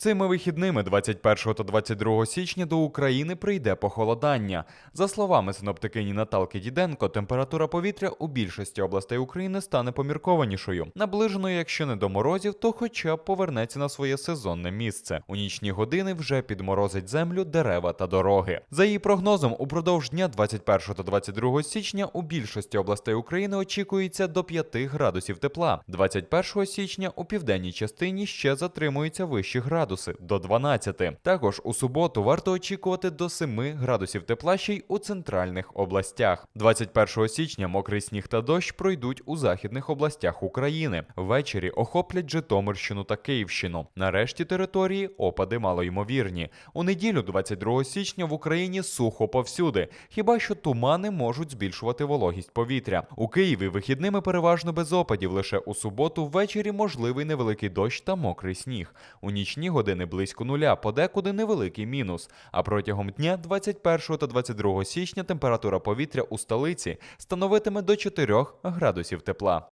Цими вихідними 21 та 22 січня до України прийде похолодання. За словами синоптикині Наталки Діденко, температура повітря у більшості областей України стане поміркованішою. Наближеною, якщо не до морозів, то хоча б повернеться на своє сезонне місце. У нічні години вже підморозить землю, дерева та дороги. За її прогнозом, упродовж дня 21 та 22 січня у більшості областей України очікується до 5 градусів тепла. 21 січня у південній частині ще затримуються вищі градуси до 12. Також у суботу варто очікувати до 7 градусів тепла ще й у центральних областях. 21 січня мокрий сніг та дощ пройдуть у західних областях України. Ввечері охоплять Житомирщину та Київщину. Нарешті території опади малоймовірні. У неділю, 22 січня, в Україні сухо повсюди. Хіба що тумани можуть збільшувати вологість повітря. У Києві вихідними переважно без опадів. Лише у суботу ввечері можливий невеликий дощ та мокрий сніг. У нічні години близько нуля, подекуди невеликий мінус. А протягом дня 21 та 22 січня температура повітря у столиці становитиме до 4 градусів тепла.